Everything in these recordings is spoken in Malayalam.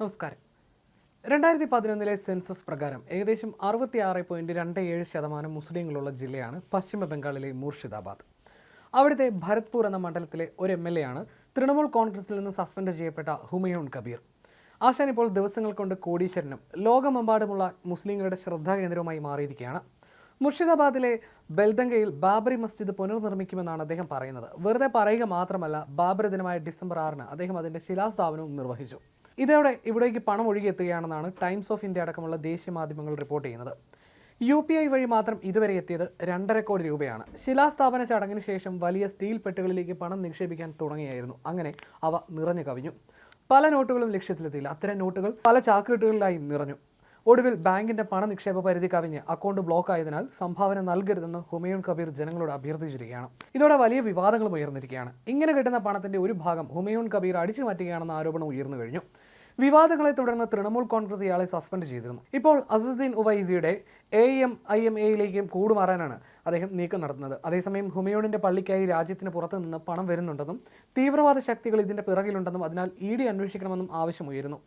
നമസ്കാരം. രണ്ടായിരത്തി പതിനൊന്നിലെ സെൻസസ് പ്രകാരം ഏകദേശം അറുപത്തിയാറ് പോയിന്റ് രണ്ട് ഏഴ് ശതമാനം മുസ്ലിങ്ങളുള്ള ജില്ലയാണ് പശ്ചിമ ബംഗാളിലെ മൂർഷിദാബാദ്. അവിടുത്തെ ഭരത്പൂർ എന്ന മണ്ഡലത്തിലെ ഒരു എം എൽ എ ആണ് തൃണമൂൽ കോൺഗ്രസിൽ നിന്ന് സസ്പെൻഡ് ചെയ്യപ്പെട്ട ഹുമയൂൺ കബീർ. ആശാൻ ഇപ്പോൾ ദിവസങ്ങൾ കൊണ്ട് കോടീശ്വരനും ലോകമെമ്പാടുമുള്ള മുസ്ലിങ്ങളുടെ ശ്രദ്ധാകേന്ദ്രവുമായി മാറിയിരിക്കുകയാണ്. മുർഷിദാബാദിലെ ബെൽദങ്കയിൽ ബാബറി മസ്ജിദ് പുനർനിർമ്മിക്കുമെന്നാണ് അദ്ദേഹം പറയുന്നത്. വെറുതെ പറയുക മാത്രമല്ല ബാബറി ദിനമായ ഡിസംബർ ആറിന് അദ്ദേഹം അതിന്റെ ശിലാസ്ഥാപനവും നിർവഹിച്ചു. ഇതോടെ ഇവിടേക്ക് പണം ഒഴുകിയെത്തുകയാണെന്നാണ് ടൈംസ് ഓഫ് ഇന്ത്യ അടക്കമുള്ള ദേശീയ മാധ്യമങ്ങൾ റിപ്പോർട്ട് ചെയ്യുന്നത്. യു പി ഐ വഴി മാത്രം ഇതുവരെ എത്തിയത് രണ്ടര കോടി രൂപയാണ്. ശിലാസ്ഥാപന ചടങ്ങിന് ശേഷം വലിയ സ്റ്റീൽ പെട്ടുകളിലേക്ക് പണം നിക്ഷേപിക്കാൻ തുടങ്ങിയായിരുന്നു. അങ്ങനെ അവ നിറഞ്ഞു കവിഞ്ഞു. പല നോട്ടുകളും ലക്ഷ്യത്തിലെത്തിയില്ല. അത്തരം നോട്ടുകൾ പല ചാക്കുകെട്ടുകളിലായി നിറഞ്ഞു. ഒടുവിൽ ബാങ്കിന്റെ പണ നിക്ഷേപ പരിധി കവിഞ്ഞ് അക്കൗണ്ട് ബ്ലോക്ക് ആയതിനാൽ സംഭാവന നൽകരുതെന്ന് ഹുമയൂൺ കബീർ ജനങ്ങളോട് അഭ്യർത്ഥിച്ചിരിക്കുകയാണ്. ഇതോടെ വലിയ വിവാദങ്ങളും ഉയർന്നിരിക്കുകയാണ്. ഇങ്ങനെ കിട്ടുന്ന പണത്തിന്റെ ഒരു ഭാഗം ഹുമയൂൺ കബീർ അടിച്ചു മാറ്റുകയാണെന്ന ആരോപണം ഉയർന്നു കഴിഞ്ഞു. വിവാദങ്ങളെ തുടർന്ന് തൃണമൂൽ കോൺഗ്രസ് ഇയാളെ സസ്പെൻഡ് ചെയ്തിരുന്നു. ഇപ്പോൾ അസസുദ്ദീൻ ഉവൈസിയുടെ എ എം ഐ എം എയിലേക്കും കൂടുമാറാനാണ് അദ്ദേഹം നീക്കം നടത്തുന്നത്. അതേസമയം ഹുമയൂണിന്റെ പള്ളിക്കായി രാജ്യത്തിന് പുറത്തുനിന്ന് പണം വരുന്നുണ്ടെന്നും തീവ്രവാദ ശക്തികൾ ഇതിന്റെ പിറകിലുണ്ടെന്നും അതിനാൽ ഇ ഡി അന്വേഷിക്കണമെന്നും ആവശ്യമുയരുന്നു.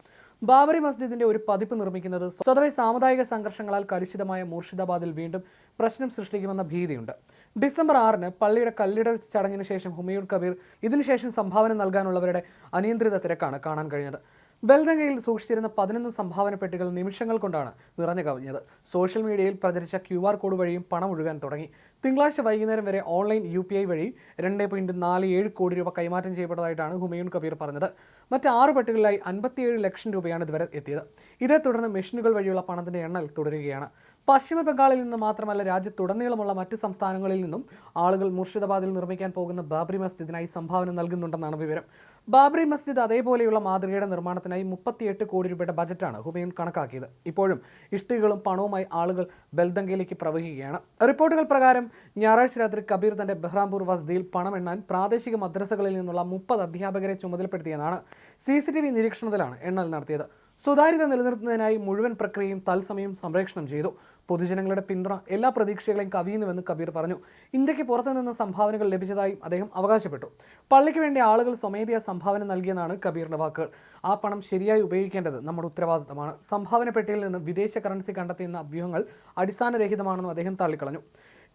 ബാബറി മസ്ജിദിന്റെ ഒരു പതിപ്പ് നിർമ്മിക്കുന്നത് സ്വതവേ സാമുദായിക സംഘർഷങ്ങളാൽ കലുഷിതമായ മൂർഷിദാബാദിൽ വീണ്ടും പ്രശ്നം സൃഷ്ടിക്കുമെന്ന ഭീതിയുണ്ട്. ഡിസംബർ ആറിന് പള്ളിയുടെ കല്ലിടൽ ചടങ്ങിന് ശേഷം ഹുമയൂൺ കബീർ ഇതിനുശേഷം സംഭാവന നൽകാനുള്ളവരുടെ അനിയന്ത്രിത തിരക്കാണ് കാണാൻ കഴിഞ്ഞത്. ബൽദംഗയിൽ സൂക്ഷിച്ചിരുന്ന പതിനൊന്ന് സംഭാവന പെട്ടികൾ നിമിഷങ്ങൾ കൊണ്ടാണ് നിറഞ്ഞു കവിഞ്ഞത്. സോഷ്യൽ മീഡിയയിൽ പ്രചരിച്ച ക്യു ആർ കോഡ് വഴിയും പണം ഒഴുകാൻ തുടങ്ങി. തിങ്കളാഴ്ച വൈകുന്നേരം വരെ ഓൺലൈൻ യു പി ഐ വഴി രണ്ട് പോയിന്റ് നാല് ഏഴ് കോടി രൂപ കൈമാറ്റം ചെയ്യപ്പെട്ടതായിട്ടാണ് ഹുമയൂൺ കബീർ പറഞ്ഞത്. മറ്റ് ആറ് പെട്ടികളിലായി അൻപത്തിയേഴ് ലക്ഷം രൂപയാണ് ഇതുവരെ എത്തിയത്. ഇതേ തുടർന്ന് മെഷീനുകൾ വഴിയുള്ള പണത്തിന്റെ എണ്ണൽ തുടരുകയാണ്. പശ്ചിമ ബംഗാളിൽ നിന്ന് മാത്രമല്ല രാജ്യത്തുടനീളമുള്ള മറ്റ് സംസ്ഥാനങ്ങളിൽ നിന്നും ആളുകൾ മുർഷിദാബാദിൽ നിർമ്മിക്കാൻ പോകുന്ന ബാബറി മസ്ജിദിനായി സംഭാവന നൽകുന്നുണ്ടെന്നാണ് വിവരം. ബാബറി മസ്ജിദ് അതേപോലെയുള്ള മാതൃകയുടെ നിർമ്മാണത്തിനായി മുപ്പത്തിയെട്ട് കോടി രൂപയുടെ ബജറ്റാണ് ഹുമയൂൺ കണക്കാക്കിയത്. ഇപ്പോഴും ഇഷ്ടികളും പണവുമായി ആളുകൾ ബൽദങ്കയിലേക്ക് പ്രവഹിക്കുകയാണ്. റിപ്പോർട്ടുകൾ പ്രകാരം ഞായറാഴ്ച രാത്രി കബീർ തന്റെ ബഹ്റാംപൂർ വസതിയിൽ പണം എണ്ണാൻ പ്രാദേശിക മദ്രസകളിൽ നിന്നുള്ള മുപ്പത് അധ്യാപകരെ ചുമതലപ്പെടുത്തിയെന്നാണ് സി സി ടി വി നിരീക്ഷണത്തിലാണ് എണ്ണൽ നടത്തിയത്. സുതാര്യത നിലനിർത്തുന്നതിനായി മുഴുവൻ പ്രക്രിയയും തത്സമയം സംപ്രേഷണം ചെയ്തു. പൊതുജനങ്ങളുടെ പിന്തുണ എല്ലാ പ്രതീക്ഷകളെയും കവിയുന്നുവെന്ന് കബീർ പറഞ്ഞു. ഇന്ത്യയ്ക്ക് പുറത്തു നിന്ന് സംഭാവനകൾ ലഭിച്ചതായും അദ്ദേഹം അവകാശപ്പെട്ടു. പള്ളിക്ക് വേണ്ടി ആളുകൾ സ്വമേധയാ സംഭാവന നൽകിയെന്നാണ് കബീറിന്റെ വാക്കുകൾ. ആ പണം ശരിയായി ഉപയോഗിക്കേണ്ടത് നമ്മുടെ ഉത്തരവാദിത്തമാണ്. സംഭാവന പെട്ടിയിൽ നിന്ന് വിദേശ കറൻസി കണ്ടെത്തിയെന്ന അഭ്യൂഹങ്ങൾ അടിസ്ഥാനരഹിതമാണെന്നും അദ്ദേഹം തള്ളിക്കളഞ്ഞു.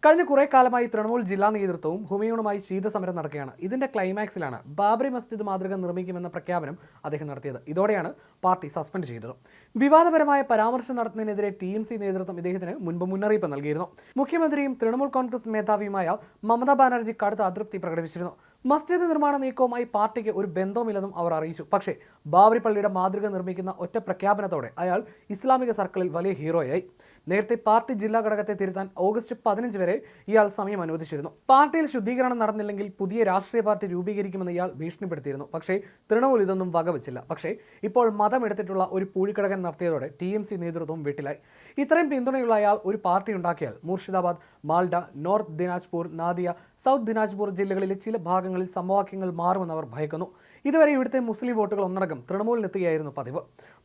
കഴിഞ്ഞ കുറേ കാലമായി തൃണമൂൽ ജില്ലാ നേതൃത്വവും ഹുമയൂണുമായി ശീതസമരം നടക്കുകയാണ്. ഇതിന്റെ ക്ലൈമാക്സിലാണ് ബാബറി മസ്ജിദ് മാതൃക നിർമ്മിക്കുമെന്ന പ്രഖ്യാപനം അദ്ദേഹം നടത്തിയത്. ഇതോടെയാണ് പാർട്ടി സസ്പെൻഡ് ചെയ്തത്. വിവാദപരമായ പരാമർശം നടത്തുന്നതിനെതിരെ ടി എം സി നേതൃത്വം ഇദ്ദേഹത്തിന് മുൻപ് മുന്നറിയിപ്പ് നൽകിയിരുന്നു. മുഖ്യമന്ത്രിയും തൃണമൂൽ കോൺഗ്രസ് മേധാവിയുമായ മമതാ ബാനർജി കടുത്ത അതൃപ്തി പ്രകടിപ്പിച്ചിരുന്നു. മസ്ജിദ് നിർമ്മാണ നീക്കവുമായി പാർട്ടിക്ക് ഒരു ബന്ധവുമില്ലെന്നും അവർ അറിയിച്ചു. പക്ഷേ ബാബറി പള്ളിയുടെ മാതൃക നിർമ്മിക്കുന്ന ഒറ്റ പ്രഖ്യാപനത്തോടെ അയാൾ ഇസ്ലാമിക സർക്കിളിൽ വലിയ ഹീറോയായി. നേരത്തെ പാർട്ടി ജില്ലാ ഘടകത്തെ തിരുത്താൻ ഓഗസ്റ്റ് പതിനഞ്ച് വരെ ഇയാൾ സമയം അനുവദിച്ചിരുന്നു. പാർട്ടിയിൽ ശുദ്ധീകരണം നടന്നില്ലെങ്കിൽ പുതിയ രാഷ്ട്രീയ പാർട്ടി രൂപീകരിക്കുമെന്ന് ഇയാൾ ഭീഷണിപ്പെടുത്തിയിരുന്നു. പക്ഷേ തൃണമൂൽ ഇതൊന്നും വകവെച്ചില്ല. പക്ഷേ ഇപ്പോൾ മതം എടുത്തിട്ടുള്ള ഒരു പൂഴിക്കടകൻ നടത്തിയതോടെ ടി എം സി നേതൃത്വം വീട്ടിലായി. ഇത്രയും പിന്തുണയുള്ള അയാൾ ഒരു പാർട്ടി ഉണ്ടാക്കിയാൽ മുർഷിദാബാദ് മാൽഡ നോർത്ത് ദിനാജ്പൂർ നാദിയ സൗത്ത് ദിനാജ്പൂർ ജില്ലകളിലെ ചില ഭാഗങ്ങളിൽ സമവാക്യങ്ങൾ മാറുമെന്ന് അവർ ഭയക്കുന്നു. ഇതുവരെ ഇവിടുത്തെ മുസ്ലിം വോട്ടുകൾ ഒന്നടങ്കം തൃണമൂലിനെത്തുകയായിരുന്നു പതിവ്.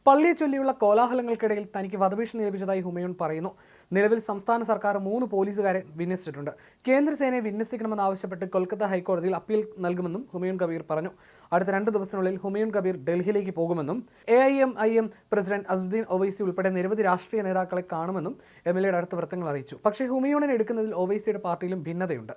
പള്ളിയെ ചൊല്ലിയുള്ള കോലാഹലങ്ങൾക്കിടയിൽ തനിക്ക് വധഭീഷണി ലഭിച്ചതായി ഹുമയൂൺ പറയുന്നു. നിലവിൽ സംസ്ഥാന സർക്കാർ മൂന്ന് പോലീസുകാരെ വിന്യസിച്ചിട്ടുണ്ട്. കേന്ദ്രസേനയെ വിന്യസിക്കണമെന്നാവശ്യപ്പെട്ട് കൊൽക്കത്ത ഹൈക്കോടതിയിൽ അപ്പീൽ നൽകുമെന്നും ഹുമയൂൺ കബീർ പറഞ്ഞു. അടുത്ത രണ്ട് ദിവസത്തിനുള്ളിൽ ഹുമയൂൺ കബീർ ഡൽഹിയിലേക്ക് പോകുമെന്നും A I M I M president Asaduddin Owaisi ഉൾപ്പെടെ നിരവധി രാഷ്ട്രീയ നേതാക്കളെ കാണുമെന്നും എം എൽ എയുടെ അടുത്ത വൃത്തങ്ങൾ അറിയിച്ചു. പക്ഷേ ഹുമയൂണിനെ എടുക്കുന്നതിൽ ഒവൈസിയുടെ പാർട്ടിയിലും ഭിന്നതയുണ്ട്.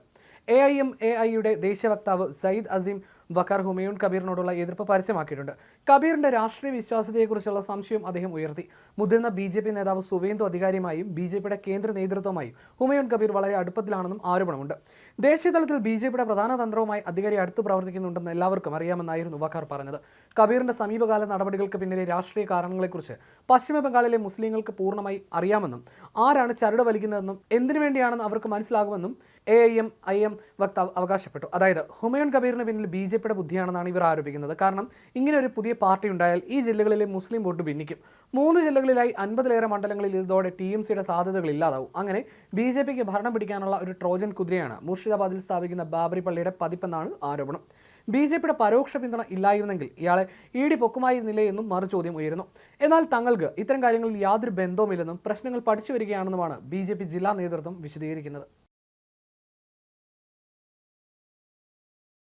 എ ഐ എം എ ഐയുടെ ദേശീയ വക്താവ് സയ്യിദ് അസീം വക്കാർ ഹുമയൂൺ കബീറിനോടുള്ള എതിർപ്പ് പരസ്യമാക്കിയിട്ടുണ്ട്. കബീറിന്റെ രാഷ്ട്രീയ വിശ്വാസ്യതയെക്കുറിച്ചുള്ള സംശയം അദ്ദേഹം ഉയർത്തി. മുതിർന്ന ബി ജെ പി നേതാവ് സുവേന്ദു അധികാരിയുമായും ബി ജെ പിയുടെ കേന്ദ്ര നേതൃത്വമായും ഹുമയൂൺ കബീർ വളരെ അടുപ്പത്തിലാണെന്നും ആരോപണമുണ്ട്. ദേശീയതലത്തിൽ ബി ജെ പിയുടെ പ്രധാന തന്ത്രവുമായി അധികാരി അടുത്ത് പ്രവർത്തിക്കുന്നുണ്ടെന്ന് എല്ലാവർക്കും അറിയാമെന്നായിരുന്നു വക്കാർ പറഞ്ഞത്. കബീറിന്റെ സമീപകാല നടപടികൾക്ക് പിന്നിലെ രാഷ്ട്രീയ കാരണങ്ങളെക്കുറിച്ച് പശ്ചിമ ബംഗാളിലെ മുസ്ലിങ്ങൾക്ക് പൂർണമായി അറിയാമെന്നും ആരാണ് ചരട് വലിക്കുന്നതെന്നും എന്തിനു വേണ്ടിയാണെന്ന് അവർക്ക് മനസ്സിലാകുമെന്നും A I M I M വക്താവ് അവകാശപ്പെട്ടു. അതായത് ഹുമയൂൺ കബീറിന് പിന്നിൽ ബി ജെ പിയുടെ ബുദ്ധിയാണെന്നാണ് ഇവർ ആരോപിക്കുന്നത്. കാരണം ഇങ്ങനെ ഒരു പുതിയ പാർട്ടി ഉണ്ടായാൽ ഈ ജില്ലകളിലെ മുസ്ലിം വോട്ട് ഭിന്നിക്കും. മൂന്ന് ജില്ലകളിലായി അൻപതിലേറെ മണ്ഡലങ്ങളിൽ ഇതോടെ ടി എം സിയുടെ സാധ്യതകൾ ഇല്ലാതാവും. അങ്ങനെ ബി ജെ പിക്ക് ഭരണം പിടിക്കാനുള്ള ഒരു ട്രോജൻ കുതിരയാണ് മുർഷിദാബാദിൽ സ്ഥാപിക്കുന്ന ബാബറി പള്ളിയുടെ പതിപ്പെന്നാണ് ആരോപണം. ബി ജെ പിയുടെ പരോക്ഷ പിന്തുണ ഇല്ലായിരുന്നെങ്കിൽ ഇയാളെ ഇ ഡി പൊക്കുമായിരുന്നില്ലേ എന്നും മറുചോദ്യം ഉയരുന്നു. എന്നാൽ തങ്ങൾക്ക് ഇത്തരം കാര്യങ്ങളിൽ യാതൊരു ബന്ധവുമില്ലെന്നും പ്രശ്നങ്ങൾ പഠിച്ചു വരികയാണെന്നുമാണ് ബി ജില്ലാ നേതൃത്വം വിശദീകരിക്കുന്നത്.